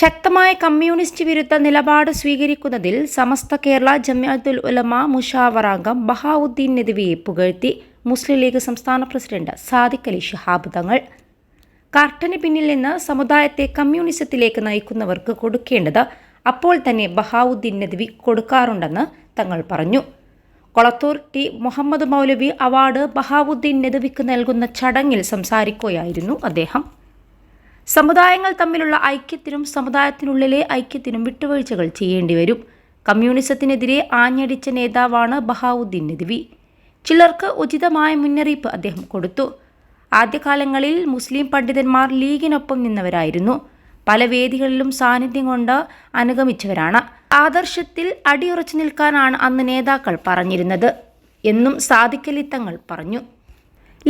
ശക്തമായ കമ്മ്യൂണിസ്റ്റ് വിരുദ്ധ നിലപാട് സ്വീകരിക്കുന്നതിൽ സമസ്ത കേരള ജമ്യാത്തുൽ ഉലമ മുഷാവറാംഗം ബഹാവുദ്ദീൻ നദവിയെ പുകഴ്ത്തി മുസ്ലിം ലീഗ് സംസ്ഥാന പ്രസിഡന്റ് സാദിഖ് അലി ഷിഹാബ് തങ്ങൾ. കർട്ടന് പിന്നിൽ നിന്ന് സമുദായത്തെ കമ്മ്യൂണിസത്തിലേക്ക് നയിക്കുന്നവർക്ക് കൊടുക്കേണ്ടത് അപ്പോൾ തന്നെ ബഹാവുദ്ദീൻ നദ്വി കൊടുക്കാറുണ്ടെന്ന് തങ്ങൾ പറഞ്ഞു. കൊളത്തൂർ ടി മുഹമ്മദ് മൗലവി അവാർഡ് ബഹാവുദ്ദീൻ നദ്വിക്ക് നൽകുന്ന ചടങ്ങിൽ സംസാരിക്കുകയായിരുന്നു അദ്ദേഹം. സമുദായങ്ങൾ തമ്മിലുള്ള ഐക്യത്തിനും സമുദായത്തിനുള്ളിലെ ഐക്യത്തിനും വിട്ടുവീഴ്ചകൾ ചെയ്യേണ്ടി വരും. കമ്മ്യൂണിസത്തിനെതിരെ ആഞ്ഞടിച്ച നേതാവാണ് ബഹാവുദ്ദീൻ നദ്വി. ചിലർക്ക് ഉചിതമായ മുന്നറിയിപ്പ് അദ്ദേഹം കൊടുത്തു. ആദ്യകാലങ്ങളിൽ മുസ്ലിം പണ്ഡിതന്മാർ ലീഗിനൊപ്പം നിന്നവരായിരുന്നു. പല വേദികളിലും സാന്നിധ്യം കൊണ്ട് അനുഗമിച്ചവരാണ്. ആദർശത്തിൽ അടിയുറച്ചു നിൽക്കാനാണ് അന്ന് നേതാക്കൾ പറഞ്ഞിരുന്നത്. എന്നും സാധിക്കലിത്തങ്ങൾ പറഞ്ഞു.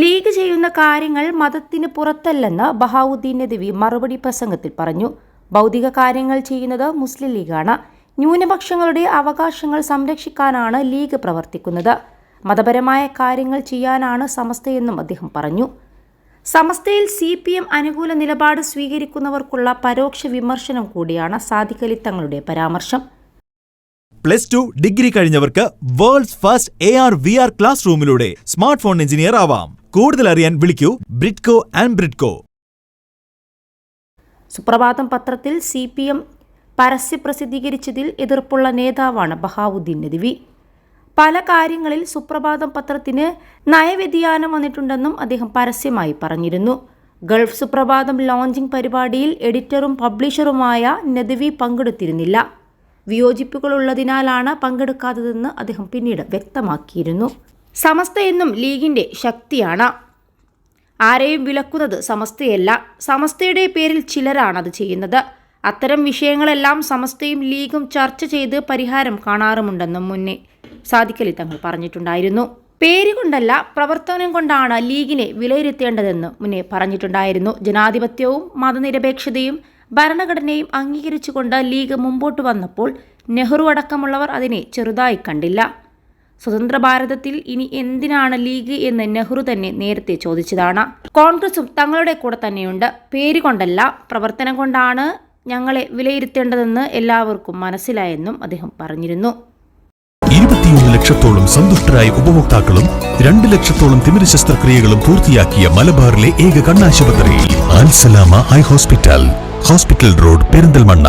ലീഗ് ചെയ്യുന്ന കാര്യങ്ങൾ മതത്തിന് പുറത്തല്ലെന്ന് ബഹാവുദ്ദീൻ നദവി മറുപടി പ്രസംഗത്തിൽ പറഞ്ഞു. ഭൗതിക കാര്യങ്ങൾ ചെയ്യുന്നത് മുസ്ലിം ലീഗാണ്. ന്യൂനപക്ഷങ്ങളുടെ അവകാശങ്ങൾ സംരക്ഷിക്കാനാണ് ലീഗ് പ്രവർത്തിക്കുന്നത്. മതപരമായ കാര്യങ്ങൾ ചെയ്യാനാണ് സമസ്തയെന്നും അദ്ദേഹം പറഞ്ഞു. സമസ്തയിൽ സി പി എം അനുകൂല നിലപാട് സ്വീകരിക്കുന്നവർക്കുള്ള പരോക്ഷ വിമർശനം കൂടിയാണ് സാദിഖലി തങ്ങളുടെ പരാമർശം. Plus two degree കഴിഞ്ഞവർക്ക് world's first A R V R class റൂമിലൂടെ smart phone engineer ആവാം. കൂടുതൽ അറിയാൻ വിളിക്കൂ ബ്രിഡ്കോ ആൻഡ് ബ്രിഡ്കോ. സുപ്രഭാതം പത്രത്തിൽ സി പി എം പരസ്യ പ്രസിദ്ധീകരിച്ചതിൽ എതിർപ്പുള്ള നേതാവാണ് ബഹാവുദ്ദീൻ നദ്വി. പല കാര്യങ്ങളിൽ സുപ്രഭാതം പത്രത്തിന് നയവ്യതിയാനം വന്നിട്ടുണ്ടെന്നും അദ്ദേഹം പരസ്യമായി പറഞ്ഞിരുന്നു. ഗൾഫ് സുപ്രഭാതം ലോഞ്ചിംഗ് പരിപാടിയിൽ എഡിറ്ററും പബ്ലിഷറുമായ നദ്വി പങ്കെടുത്തിരുന്നില്ല. വിയോജിപ്പുകളുള്ളതിനാലാണ് പങ്കെടുക്കാത്തതെന്ന് അദ്ദേഹം പിന്നീട് വ്യക്തമാക്കിയിരുന്നു. സമസ്ത എന്നും ലീഗിന്റെ ശക്തിയാണ്. ആരെയും വിലക്കുന്നത് സമസ്തയല്ല. സമസ്തയുടെ പേരിൽ ചിലരാണത് ചെയ്യുന്നത്. അത്തരം വിഷയങ്ങളെല്ലാം സമസ്തയും ലീഗും ചർച്ച ചെയ്ത് പരിഹാരം കാണാറുമുണ്ടെന്നും മുന്നേ സാദിഖലി തങ്ങൾ പറഞ്ഞിട്ടുണ്ടായിരുന്നു. പേരുകൊണ്ടല്ല പ്രവർത്തനം കൊണ്ടാണ് ലീഗിനെ വിലയിരുത്തേണ്ടതെന്ന് മുന്നേ പറഞ്ഞിട്ടുണ്ടായിരുന്നു. ജനാധിപത്യവും മതനിരപേക്ഷതയും ഭരണഘടനയും അംഗീകരിച്ചുകൊണ്ട് ലീഗ് മുമ്പോട്ട് വന്നപ്പോൾ നെഹ്റു അടക്കമുള്ളവർ അതിനെ ചെറുതായി കണ്ടില്ല. സ്വതന്ത്ര ഭാരതത്തിൽ ഇനി എന്തിനാണ് ലീഗ് എന്ന് നെഹ്റു തന്നെ നേരത്തെ ചോദിച്ചതാണ്. കോൺഗ്രസും തങ്ങളുടെ കൂടെ തന്നെയുണ്ട്. പേര് കൊണ്ടല്ല പ്രവർത്തനം കൊണ്ടാണ് ഞങ്ങളെ വിലയിരുത്തേണ്ടതെന്ന് എല്ലാവർക്കും മനസ്സിലായെന്നും അദ്ദേഹം പറഞ്ഞിരുന്നു. ഇരുപത്തിയൊന്ന് ലക്ഷത്തോളം സന്തുഷ്ടരായ ഉപഭോക്താക്കളും രണ്ട് ലക്ഷത്തോളം തിമിര ശസ്ത്രക്രിയകളും പൂർത്തിയാക്കിയ മലബാറിലെ ഏക കണ്ണാശുപത്രി Alsalama eye hospital. Hospital road Perinthalmanna.